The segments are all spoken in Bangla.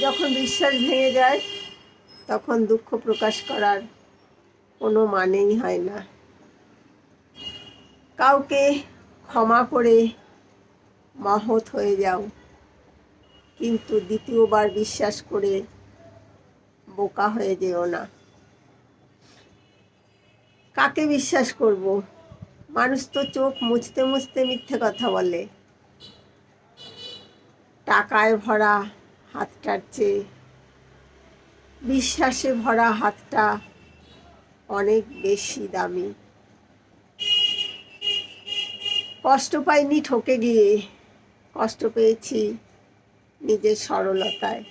যখন বিশ্বাস ভেঙে যায়, তখন দুঃখ প্রকাশ করার কোনো মানেই হয় না। কাউকে ক্ষমা করে মহৎ হয়ে যাও, কিন্তু দ্বিতীয়বার বিশ্বাস করে বোকা হয়ে যেও না। কাকে বিশ্বাস করব? মানুষ তো চোখ মুছতে মুছতে মিথ্যে কথা বলে। টাকায় ভরা হাতটার চেয়ে বিশ্বাসে ভরা হাতটা অনেক বেশি দামি। কষ্ট পাইনি ঠকে গিয়ে, কষ্ট পেয়েছি নিজের সরলতায়।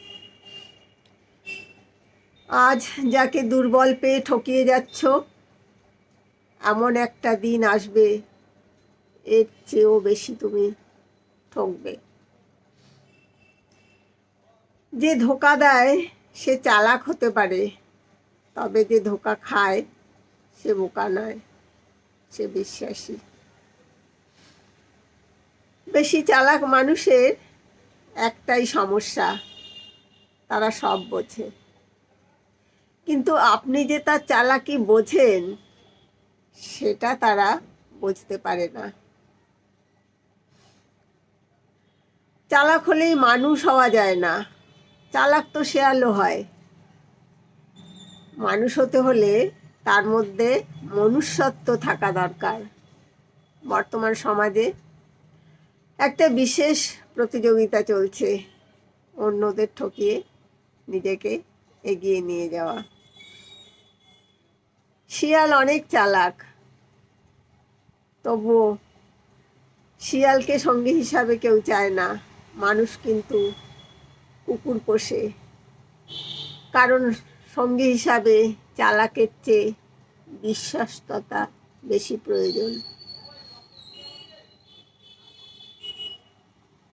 আজ যাকে দুর্বল পেয়ে ঠকিয়ে যাচ্ছ, এমন একটা দিন আসবে, এর চেয়েও বেশি তুমি ঠকবে। যে ধোকা দেয়, সে চালাক হতে পারে। তবে যে ধোকা খায়, সে বোকা নয়, সে বিশ্বাসী। বেশি চালাক মানুষের একটাই সমস্যা, তারা সব বোঝে। কিন্তু আপনি যে তার চালাকি বোঝেন, সেটা তারা বুঝতে পারে না। চালাক হলেই মানুষ হওয়া যায় না। চালাক তো শেয়ালও হয়। মানুষ হতে হলে তার মধ্যে মনুষ্যত্ব থাকা দরকার। বর্তমান সমাজে একটা বিশেষ প্রতিযোগিতা চলছে অন্যদের ঠকিয়ে নিজেকে এগিয়ে নিয়ে যাওয়া। শিয়াল অনেক চালাক। তবুও শিয়ালকে সঙ্গী হিসাবে কেউ চায় না। মানুষ কিন্তু কুকুর পোষে। কারণ সঙ্গী হিসাবে চালাকের চেয়ে বিশ্বস্ততা বেশি প্রয়োজন।